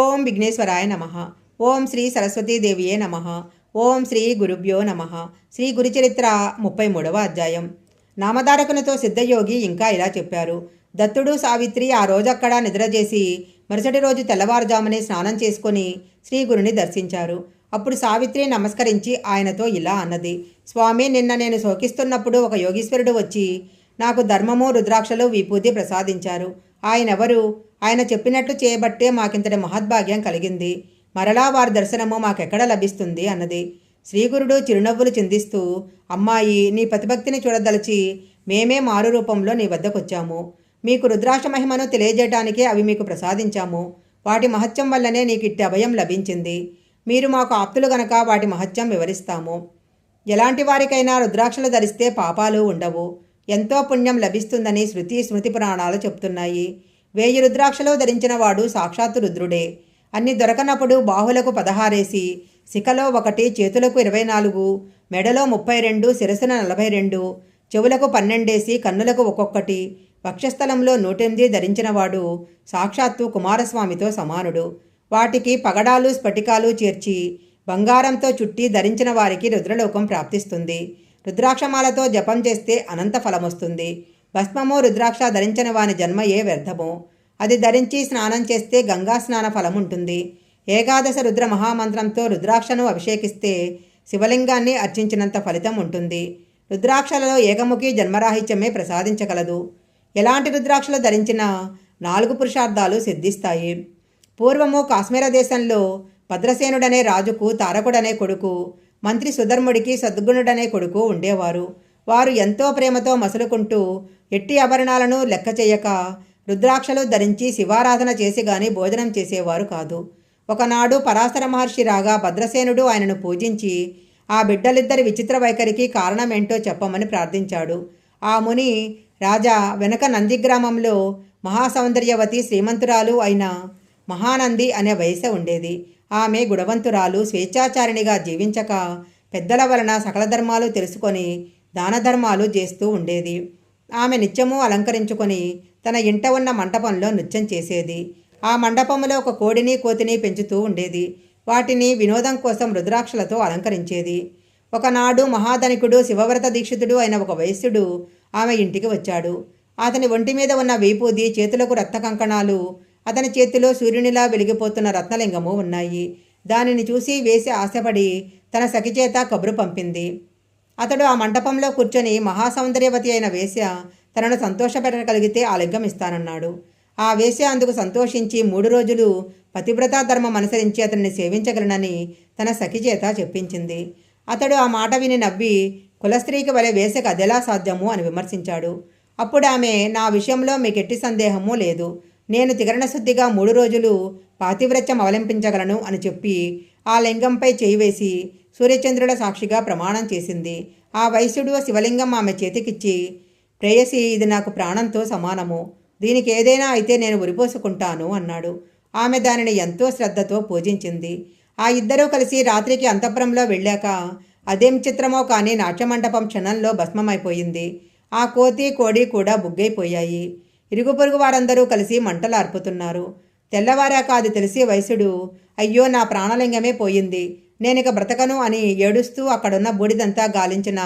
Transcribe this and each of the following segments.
ఓం విఘ్నేశ్వరాయ నమ. ఓం శ్రీ సరస్వతీదేవియే నమ. ఓం శ్రీ గురుభ్యో నమ. శ్రీ గురుచరిత్ర ముప్పై మూడవ అధ్యాయం. నామధారకునితో సిద్ధయోగి ఇంకా ఇలా చెప్పారు. దత్తుడు సావిత్రి ఆ రోజక్కడ నిద్ర చేసి మరుసటి రోజు తెల్లవారుజామునే స్నానం చేసుకొని శ్రీ గురుని దర్శించారు. అప్పుడు సావిత్రి నమస్కరించి ఆయనతో ఇలా అన్నది. స్వామి నిన్న నేను శోకిస్తున్నప్పుడు ఒక యోగీశ్వరుడు వచ్చి నాకు ధర్మము రుద్రాక్షలు విభూతి ప్రసాదించారు. ఆయనెవరు? ఆయన చెప్పినట్లు చేయబట్టే మాకింతటి మహద్భాగ్యం కలిగింది. మరలా వారి దర్శనము మాకెక్కడ లభిస్తుంది? అన్నది. శ్రీగురుడు చిరునవ్వులు చిందిస్తూ అమ్మాయి నీ ప్రతిభక్తిని చూడదలిచి మేమే మారు రూపంలో నీ వద్దకొచ్చాము. మీకు రుద్రాక్ష మహిమను తెలియజేయటానికే అవి మీకు ప్రసాదించాము. వాటి మహత్యం వల్లనే నీకు ఇట్టి అభయం లభించింది. మీరు మాకు ఆప్తులు గనక వాటి మహత్యం వివరిస్తాము. ఎలాంటి వారికైనా రుద్రాక్షలు ధరిస్తే పాపాలు ఉండవు. ఎంతో పుణ్యం లభిస్తుందని శృతి స్మృతి పురాణాలు చెప్తున్నాయి. వేయి రుద్రాక్షలు ధరించిన వాడు సాక్షాత్తు రుద్రుడే. అన్ని దొరకనప్పుడు బాహులకు పదహారేసి శిఖలో ఒకటి చేతులకు ఇరవై నాలుగు మెడలో ముప్పై రెండు శిరసున నలభై రెండు చెవులకు పన్నెండేసి కన్నులకు ఒక్కొక్కటి వక్షస్థలంలో నూటెనిమిది ధరించినవాడు సాక్షాత్తు కుమారస్వామితో సమానుడు. వాటికి పగడాలు స్ఫటికాలు చేర్చి బంగారంతో చుట్టి ధరించిన వారికి రుద్రలోకం ప్రాప్తిస్తుంది. రుద్రాక్షమాలతో జపం చేస్తే అనంత ఫలమొస్తుంది. భస్మము రుద్రాక్ష ధరించిన వాని జన్మయే వ్యర్థము. అది ధరించి స్నానం చేస్తే గంగా స్నాన ఫలం ఉంటుంది ఏకాదశ రుద్ర మహామంత్రంతో రుద్రాక్షను అభిషేకిస్తే శివలింగాన్ని అర్చించినంత ఫలితం ఉంటుంది రుద్రాక్షలలో ఏకముఖి జన్మరాహిత్యమే ప్రసాదించగలదు. ఎలాంటి రుద్రాక్షలు ధరించినా నాలుగు పురుషార్థాలు సిద్ధిస్తాయి. పూర్వము కాశ్మీర దేశంలో భద్రసేనుడనే రాజుకు తారకుడనే కొడుకు మంత్రి సుధర్ముడికి సద్గుణుడనే కొడుకు ఉండేవారు. వారు ఎంతో ప్రేమతో మసులుకుంటూ ఎట్టి ఆభరణాలను లెక్క చేయక రుద్రాక్షలు ధరించి శివారాధన చేసి గాని భోజనం చేసేవారు కాదు. ఒకనాడు పరాశర మహర్షి రాగా భద్రసేనుడు ఆయనను పూజించి ఆ బిడ్డలిద్దరి విచిత్ర వైఖరికి కారణమేంటో చెప్పమని ప్రార్థించాడు. ఆ ముని రాజా వెనక నందిగ్రామంలో మహాసౌందర్యవతి శ్రీమంతురాలు అయిన మహానంది అనే వయస ఉండేది. ఆమె గుణవంతురాలు స్వేచ్ఛాచారిణిగా జీవించక పెద్దల వలన సకల ధర్మాలు తెలుసుకొని దాన ధర్మాలు చేస్తూ ఉండేది. ఆమె నిత్యము అలంకరించుకొని తన ఇంట ఉన్న మంటపంలో నృత్యం చేసేది. ఆ మండపంలో ఒక కోడిని కోతిని పెంచుతూ ఉండేది. వాటిని వినోదం కోసం రుద్రాక్షలతో అలంకరించేది. ఒకనాడు మహాధనికుడు శివవ్రత దీక్షితుడు అయిన ఒక వైశ్యుడు ఆమె ఇంటికి వచ్చాడు. అతని ఒంటి మీద ఉన్న వేపూది చేతులకు రక్త కంకణాలు అతని చేతిలో సూర్యునిలా వెలిగిపోతున్న రత్నలింగము ఉన్నాయి. దానిని చూసి వేసి ఆశపడి తన సఖిచేత కబురు పంపింది. అతడు ఆ మంటపంలో కూర్చొని మహాసౌందర్యవతి అయిన వేశ్య తనను సంతోషపెట్టగలిగితే ఆ లింగం ఇస్తానన్నాడు ఆ వేశ్య అందుకు సంతోషించి మూడు రోజులు పతివ్రతా ధర్మం అనుసరించి అతన్ని సేవించగలనని తన సఖి చేత చెప్పించింది. అతడు ఆ మాట విని నవ్వి కులస్త్రీకి వలె వేసకు అదెలా సాధ్యము అని విమర్శించాడు. అప్పుడు ఆమె నా విషయంలో మీకెట్టి సందేహమూ లేదు. నేను తిగరణశుద్ధిగా మూడు రోజులు పాతివ్రత్యం అవలంబించగలను అని చెప్పి ఆ లింగంపై చేయి వేసి సూర్యచంద్రుల సాక్షిగా ప్రమాణం చేసింది. ఆ వైశ్యుడు శివలింగం ఆమె చేతికిచ్చి ప్రేయసి ఇది నాకు ప్రాణంతో సమానము. దీనికి ఏదైనా అయితే నేను ఉరిపోసుకుంటాను అన్నాడు. ఆమె దానిని ఎంతో శ్రద్ధతో పూజించింది. ఆ ఇద్దరూ కలిసి రాత్రికి అంతఃపురంలో వెళ్ళాక అదేం చిత్రమో కానీ నాట్యమండపం క్షణంలో భస్మమైపోయింది. ఆ కోతి కోడి కూడా బుగ్గైపోయాయి. ఇరుగు పొరుగు వారందరూ కలిసి మంటలు అర్పుతున్నారు తెల్లవారాక అది తెలిసి వైశ్యుడు అయ్యో నా ప్రాణలింగమే పోయింది. నేనిక బ్రతకను అని ఏడుస్తూ అక్కడున్న బూడిదంతా గాలించిన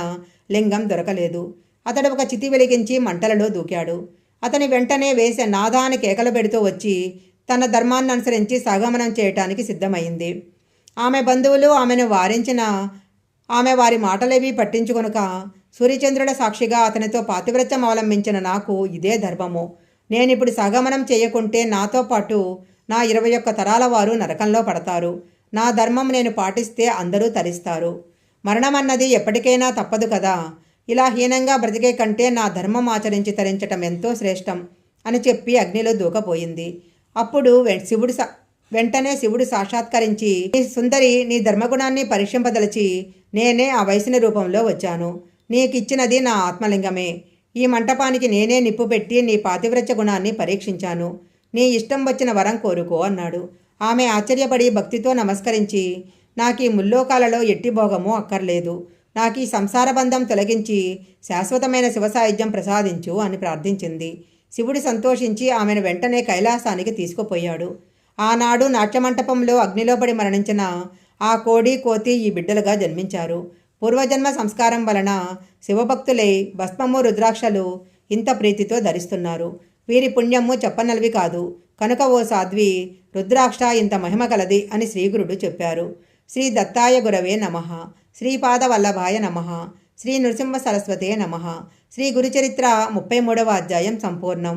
లింగం దొరకలేదు. అతడు ఒక చితి వెలిగించి మంటలలో దూకాడు. అతని వెంటనే వేసే నాదాన్ని కేకలు పెడుతూ వచ్చి తన ధర్మాన్ని అనుసరించి సగమనం చేయటానికి సిద్ధమైంది. ఆమె బంధువులు ఆమెను వారించిన ఆమె వారి మాటలేవి పట్టించుకొనుక సూర్యచంద్రుల సాక్షిగా అతనితో పాతివ్రత్యం అవలంబించిన నాకు ఇదే ధర్మము. నేనిప్పుడు సగమనం చేయకుంటే నాతో పాటు నా ఇరవై ఒక్క తరాల వారు నరకంలో పడతారు. నా ధర్మం నేను పాటిస్తే అందరూ తరిస్తారు. మరణం అన్నది ఎప్పటికైనా తప్పదు కదా. ఇలా హీనంగా బ్రతికే కంటే నా ధర్మం ఆచరించి తరించటం ఎంతో శ్రేష్టం అని చెప్పి అగ్నిలో దూకపోయింది. అప్పుడు వె- శివుడు సా- వెంటనే శివుడు సాక్షాత్కరించి నీ సుందరి నీ ధర్మగుణాన్ని పరీక్షింపదలిచి నేనే ఆ వయసుని రూపంలో వచ్చాను. నీకిచ్చినది నా ఆత్మలింగమే. ఈ మంటపానికి నేనే నిప్పు పెట్టి నీ పాతివ్రత్య గుణాన్ని పరీక్షించాను. నీ ఇష్టం వచ్చిన వరం కోరుకో అన్నాడు. ఆమె ఆశ్చర్యపడి భక్తితో నమస్కరించి నాకు ఈ ముల్లోకాలలో ఎట్టి భోగము అక్కర్లేదు. నాకు ఈ సంసార బంధం తొలగించి శాశ్వతమైన శివసాయుధ్యం ప్రసాదించు అని ప్రార్థించింది. శివుడు సంతోషించి ఆమెను వెంటనే కైలాసానికి తీసుకుపోయాడు. ఆనాడు నాట్యమంటపంలో అగ్నిలో పడి మరణించిన ఆ కోడి కోతి ఈ బిడ్డలుగా జన్మించారు. పూర్వజన్మ సంస్కారం వలన శివభక్తులై భస్మము రుద్రాక్షలు ఇంత ప్రీతితో ధరిస్తున్నారు. వీరి పుణ్యము చెప్పనల్వి కాదు. కనుక ఓ సాధ్వి రుద్రాక్ష ఇంత మహిమ కలది అని శ్రీగురుడు చెప్పారు. శ్రీ దత్తాయ గురవే నమ. శ్రీపాద వల్లభాయ నమ. శ్రీ నృసింహ సరస్వతే నమ. శ్రీ గురుచరిత్ర ముప్పై మూడవ అధ్యాయం సంపూర్ణం.